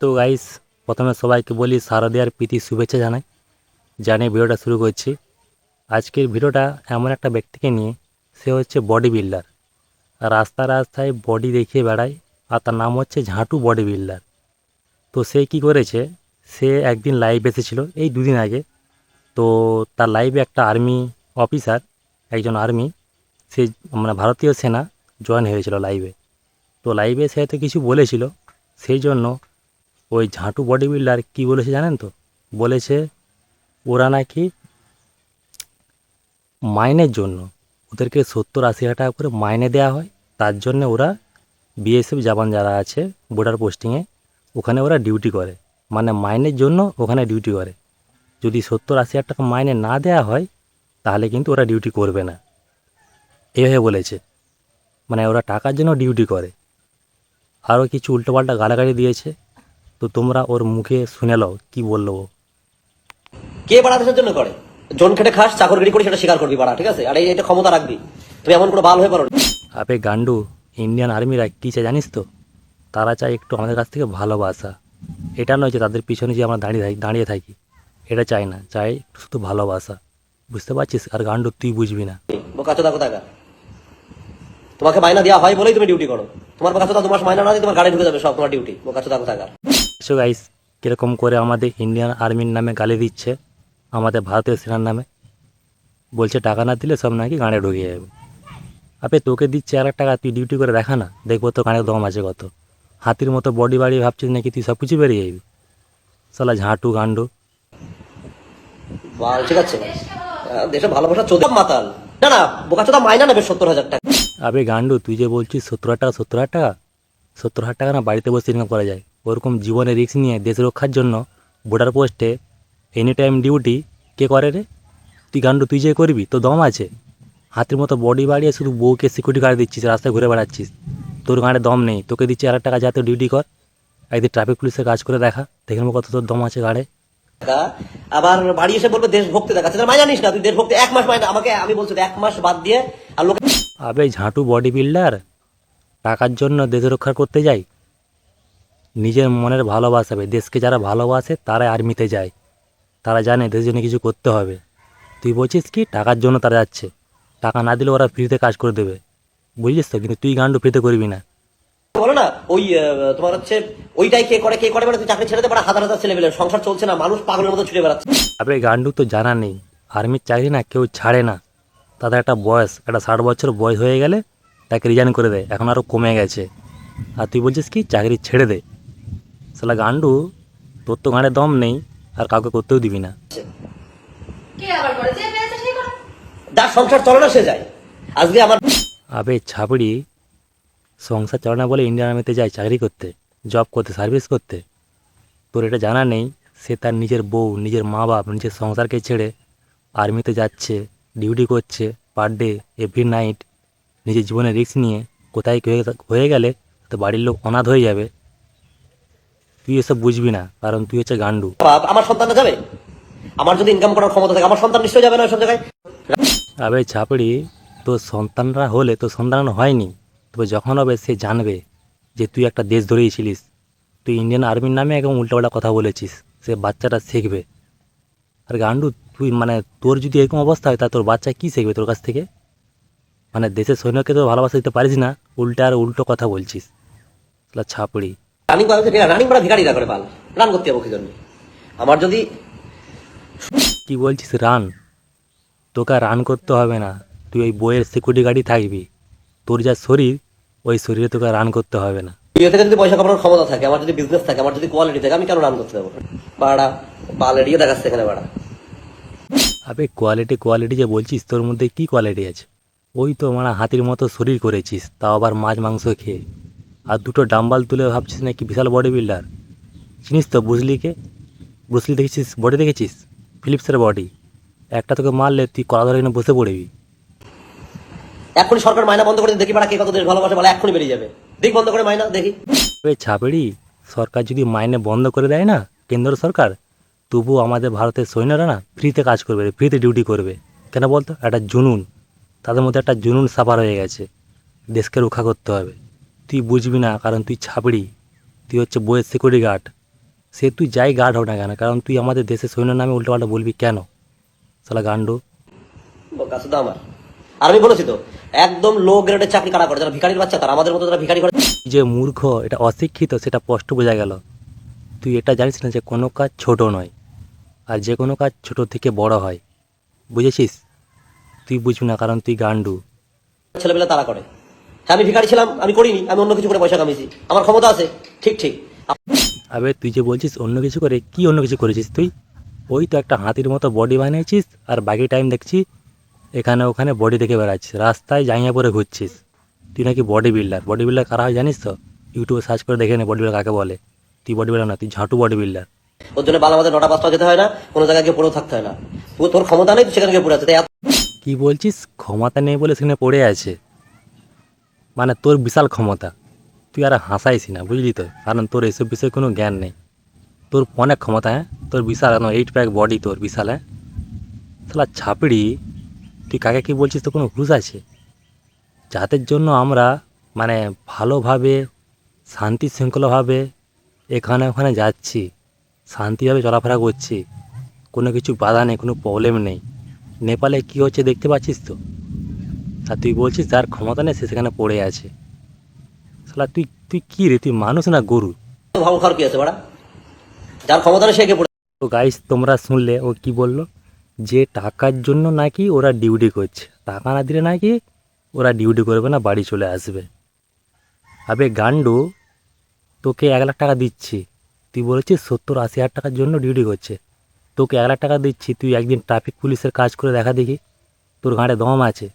তো গাইস প্রথমে সবাইকে বলি শারদীয়ার প্রীতি শুভেচ্ছা জানাই। জানিয়ে ভিডিওটা শুরু করছি। আজকের ভিডিওটা এমন একটা ব্যক্তিকে নিয়ে, সে হচ্ছে বডি বিল্ডার রাস্তা রাস্তায় বডি দেখিয়ে বেড়ায়, আর তার নাম হচ্ছে ঝাঁটু বডি বিল্ডার তো সে কি করেছে, সে একদিন লাইভ এসেছিল, এই দুদিন আগে। তো তার লাইভে একটা আর্মি অফিসার একজন আর্মি সে মানে ভারতীয় সেনা জয়েন হয়েছিল লাইভে তো লাইভে সে হয়তো কিছু বলেছিল, সেই জন্য ওই ঝাঁটু বডি বিল্ডার কী বলেছে জানেন তো? বলেছে, ওরা নাকি মাইনের জন্য ওদেরকে সত্তর আশি হাজার টাকা করে মাইনে দেওয়া হয়। তার জন্য ওরা বিএসএফ জওয়ান যারা আছে বর্ডার পোস্টিংয়ে ওখানে ওরা ডিউটি করে। মানে মাইনের জন্য ওখানে ডিউটি করে। যদি সত্তর আশি হাজার টাকা মাইনে না দেওয়া হয়, তাহলে কিন্তু ওরা ডিউটি করবে না। এভাবে বলেছে। মানে ওরা টাকার জন্য ডিউটি করে। আরও কিছু উল্টোপাল্টা গালাগালি দিয়েছে। তো তোমরা ওর মুখে শুনে লও কি বলল কে বাড়া দেশের জন্য করে? জন খেটে খাস চাকরগিরি করে সেটা স্বীকার করবি বাড়া ঠিক আছে? আর এই এটা ক্ষমতা রাখবি। তুমি এমন কোনো বাল হয়ে পারো। আবে গান্ডু ইন্ডিয়ান আর্মিরা কী চায় জানিস তো? তারা চায় একটু আমাদের কাছ থেকে ভালোবাসা। এটা নয় যে তাদের পিছনে যে আমরা দাঁড়িয়ে থাকি দাঁড়িয়ে থাকি। এটা চাই না চাই শুধু ভালোবাসা। বুঝতে পারছিস? আর গান্ডু তুই বুঝবি না। বোকা চোদা কোথাকার? তোমাকে মাইনা দেওয়া হয় বলেই তুমি ডিউটি করো। তোমার চোদা তোমার মাইনা না তোমার গাড়ি ঢুকে যাবে সব তোমার ডিউটি বোকা চোদা কোথাকার? সো গাইস কীরকম করে আমাদের ইন্ডিয়ান আর্মির নামে গালি দিচ্ছে আমাদের ভারতীয় সেনার নামে? বলছে টাকা না দিলে সব নাকি গাঁড়ে ঢুকে যাবে। আপে তোকে দিচ্ছে আর টাকা তুই ডিউটি করে দেখা না দেখব তো গাঁড়ে দম আছে কত। হাতির মতো বডি বাড়ি ভাবছিস নাকি তুই সব কিছু বেরিয়ে যাবি? সালা ঝাঁটু গান্ডু। ঠিক আছে। দেশে ভালোবাসা চোদা মাতাল। না না বোকা চোদা মাইনা নেবে সত্তর হাজার টাকা। আবে গান্ডু তুই যে বলছিস সত্তর হাজার টাকা সত্তর হাজার টাকা? সত্তর হাজার টাকা না বাড়িতে বসে ইনকাম করা যায়? ওরকম জীবনে রিস্ক নিয়ে দেশ রক্ষার জন্য বর্ডার পোস্টে এনি টাইম ডিউটি কে করে রে? তুই গান্ডু তুই যে করবি? তো দম আছে? হাতের মতো বডি বাড়িয়ে শুধু বউকে সিকিউরিটি গার্ড দিচ্ছিস রাস্তায় ঘুরে বেড়াচ্ছিস। তোর গাঁড়ে দম নেই। তোকে দিচ্ছি আর টাকা যাতে ডিউটি কর। একদিন ট্রাফিক পুলিশের কাজ করে দেখা। দেখে নেব কত তোর দম আছে গাড়ে। আবার বাড়ি এসে বলবে দেশভক্তি দেখাচ্ছে তাহলে মাইনা নিস না। তুই দেশভক্তি এক মাস আমাকে আমি বলছি এক মাস বাদ দিয়ে আর লোকে আবে ঝাঁটু বডি বিল্ডার টাকার জন্য দেশ রক্ষা করতে যায় নিজের মনের ভালোবাসাবে দেশকে যারা ভালোবাসে তারাই আর্মিতে যায়। তারা জানে দেশের জন্য কিছু করতে হবে। তুই বলছিস কি টাকার জন্য তারা যাচ্ছে। টাকা না দিলে ওরা ফ্রিতে কাজ করে দেবে। বুঝলিস তো? কিন্তু তুই গান্ডু ফ্রিতে করবি না। বলো না ওই তোমার হচ্ছে ওইটাই কে করে কে করে মানে তুই চাকরি ছেড়ে দে হাজার হাজার ছেলে পেলে সংসার চলছে না মানুষ পাগলের মতো ছুটে বেড়াচ্ছে। আবে গান্ডু তো জানা নেই। আর্মির চাকরি না কেউ ছাড়ে না। তাদের একটা বয়স একটা ষাট বছর বয়স হয়ে গেলে তাকে রিজাইন করে দেয়। এখন আরও কমে গেছে। আর তুই বলছিস কি চাকরি ছেড়ে দে। সালা গান্ডু তোর তো গাঁড়ে দম নেই আর কাউকে করতেও দিবি না। যার সংসার চলে না সে যায়। আজকে আমার আবে ছাপড়ি সংসার চালানো বলে ইন্ডিয়ান আর্মিতে যায় চাকরি করতে জব করতে সার্ভিস করতে। তোর এটা জানা নেই সে তার নিজের বউ নিজের মা বাপ নিজের সংসারকে ছেড়ে আর্মিতে যাচ্ছে ডিউটি করছে পার ডে এভরি নাইট নিজের জীবনে রিস্ক নিয়ে কোথায় হয়ে- হয়ে গেলে তো বাড়ির লোক অনাথ হয়ে যাবে। তুই এসব বুঝবি না কারণ তুই হচ্ছে গান্ডু আমার সন্তানটা যাবে? আমার যদি ইনকাম করার ক্ষমতা থাকে আমার সন্তান নিশ্চয়ই যাবে না সব জায়গায়? আবে ছাপড়ি তোর সন্তানরা হলে তোর সন্তান হয়নি তবে যখন হবে সে জানবে যে তুই একটা দেশ ধরেইছিলিস তুই ইন্ডিয়ান আর্মির নামে একদম উল্টোপাল্টা কথা বলেছিস সে বাচ্চাটা শিখবে। আর গান্ডু তুই মানে তোর যদি এরকম অবস্থা হয় তা তোর বাচ্চা কী শিখবে তোর কাছ থেকে? মানে দেশের সৈন্যকে তো ভালোবাসা দিতে পারিস না উল্টো আর উল্টো কথা বলছিস। ছাপড়ি রানিং পাবে রানিং করা ভিখারিরা করে পাল। রান করতে যাব কি জন্য। আমার যদি কি বলছিস রান? তোকে রান করতে হবে না। তুই ওই বইয়ের সিকিউরিটি গার্ডই থাকবি। তোর যা শরীর ওই শরীরে তোকে রান করতে হবে না। বিয়ে থেকে যদি পয়সা কামানোর ক্ষমতা থাকে আমার যদি বিজনেস থাকে আমার যদি কোয়ালিটি থাকে আমি কেন রান করতে যাব? বাড়া বালেরিয়ে দেখাচ্ছে এখানে বাড়া। আবে কোয়ালিটি কোয়ালিটি যে বলছিস তোর মধ্যে কি কোয়ালিটি আছে? ওই তো মানে হাতির মতো শরীর করেছিস তাও আবার মাছ মাংস খেয়ে। আর দুটো ডাম্বাল তুলে ভাবছিস নাকি? বিশাল বডি বিল্ডার চিনিস তো বুঝলিকে বুঝলি দেখেছিস? বডি দেখেছিস? ফিলিপসের বডি একটা তোকে মারলে তুই কলা ধরে এখানে বসে পড়বি। এখনই সরকার মাইনা বন্ধ করে দেখি বাড়া কে কত দেশ ভালোবাসে বলে এখনই বেরিয়ে যাবে। দিক বন্ধ করে মাইনা দেখি। ছাপেড়ি সরকার যদি মাইনে বন্ধ করে দেয় না কেন্দ্র সরকার তবুও আমাদের ভারতের সৈন্যরা না ফ্রিতে কাজ করবে ফ্রিতে ডিউটি করবে। কেন বলতো? একটা জুনুন তাদের মধ্যে একটা জুনুন সাফার হয়ে গেছে। দেশকে রক্ষা করতে হবে। তুই বুঝবি না কারণ তুই ছাপড়ি। তুই হচ্ছে বইয়ের সিকিউরিটি গার্ড সে তুই যাই গার্ড হোক না কেন কারণ তুই আমাদের দেশের সৈন্য নামে উল্টোপাল্টা বলবি কেন? সালা গান্ডু। আমার। আর আমি বলেছি তো একদম লো গ্রেডের চাকরি কারা করে? যারা ভিখারির বাচ্চা তারা আমাদের মতো যারা ভিখারি করে যে মূর্খ এটা অশিক্ষিত সেটা স্পষ্ট বোঝা গেল। তুই এটা জানিস না যে কোনো কাজ ছোট নয় আর যে কোনো কাজ ছোট থেকে বড় হয়। বুঝেছিস? তুই বুঝবি না কারণ তুই গান্ডু। ছেলেবেলা তারা করে। আমি ভিখারি ছিলাম আমি করিনি আমি অন্য কিছু করে পয়সা কামিয়েছি। আমার ক্ষমতা আছে ঠিক ঠিক। আবে তুই যে বলছিস অন্য কিছু করে কি অন্য কিছু করেছিস তুই? ওই তো একটা হাতির মতো বডি বানিয়েছিস আর বাকি টাইম দেখছি এখানে ওখানে বডি দেখে বেড়াচ্ছিস রাস্তায় জাইয়া পরে ঘুরছিস। তুই নাকি বডি বিল্ডার বডি বিল্ডার কারা হয় জানিস তো? ইউটিউবে সার্চ করে দেখে নে বডি বিল্ডার কাকে বলে। তুই বডি বিল্ডার না তুই ঝাঁটু বডি বিল্ডার ওর জন্য বালা আমাদের নটা পাঁচটা যেতে হয় না কোনো জায়গায় গিয়ে পড়েও থাকতে হয় না। তোর ক্ষমতা নেই তুই সেখানে গিয়ে পড়ে আছে কি বলছিস? ক্ষমতা নেই বলে সেখানে পড়ে আছে। মানে তোর বিশাল ক্ষমতা। তুই আর হাসাইস না, বুঝলি তো? কারণ তোর এসব বিষয়ে কোনো জ্ঞান নেই। তোর অনেক ক্ষমতা হ্যাঁ? তোর বিশাল এইট প্যাক বডি তোর বিশাল হ্যাঁ? শালা ছাপড়ি, তুই কাকে কী বলছিস তো কোনো হুঁশ আছে? যাদের জন্য আমরা মানে ভালোভাবে, শান্তি শৃঙ্খলাভাবে এখানে ওখানে যাচ্ছি, শান্তিভাবে চলাফেরা করছি, কোনো কিছু বাধা নেই, কোনো প্রবলেম নেই। নেপালে কী হচ্ছে দেখতে পাচ্ছিস তো? আর তুই বলছিস যার ক্ষমতা নেই সে সেখানে পড়ে আছে। শালা তুই তুই কী রে? তুই মানুষ না গরু? ভালো খাওয়ার কি আছে বাড়া? যার ক্ষমতা নেই সে গিয়ে পড়ে তো গাইস তোমরা শুনলে ও কি বলল? যে টাকার জন্য নাকি ওরা ডিউটি করছে টাকা না দিলে নাকি ওরা ডিউটি করবে না বাড়ি চলে আসবে। আবে গান্ডু তোকে এক লাখ টাকা দিচ্ছি। তুই বলেছিস সত্তর আশি হাজার টাকার জন্য ডিউটি করছে। তোকে এক লাখ টাকা দিচ্ছি তুই একদিন ট্রাফিক পুলিশের কাজ করে দেখা দেখি। তোর ঘাড়ে দম আছে।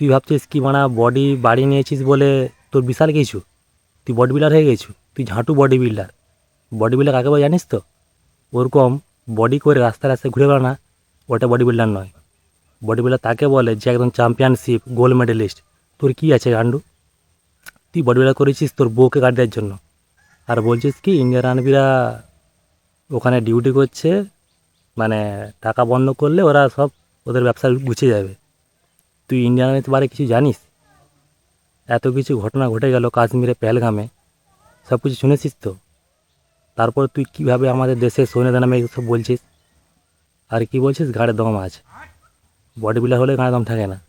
তুই ভাবছিস কি মানা বডি বাড়ি নিয়েছিস বলে তোর বিশাল কিছু? তুই বডি বিল্ডার হয়ে গেছু তুই ঝাঁটু বডি বিল্ডার বডি বিল্ডার কাকে জানিস তো? ওরকম বডি করে রাস্তায় রাস্তায় ঘুরে বেড়ানো, ওটা বডি বিল্ডার নয়। বডি বিল্ডার তাকে বলে যে একদম চ্যাম্পিয়নশিপ গোল্ড মেডেলিস্ট তোর কি আছে গান্ডু? তুই বডি বিল্ডার করেছিস তোর বউকে গাড়ি দেওয়ার জন্য। আর বলছিস কি ইন্ডিয়ান আর্মিরা ওখানে ডিউটি করছে মানে টাকা বন্ধ করলে ওরা সব ওদের ব্যবসা গুছিয়ে যাবে। তুই ইন্ডিয়ান আর্মিতে বারে কিছু জানিস? এত কিছু ঘটনা ঘটে গেল কাশ্মীরে পেহেলগামে সব কিছু শুনেছিস তো? তারপর তুই কীভাবে আমাদের দেশে সৈন্যদের নামে সব বলছিস? আর কি বলছিস? ঘাড়ে দম আছে। বডি বিল্ডার হলে ঘাড়ে দম থাকে না।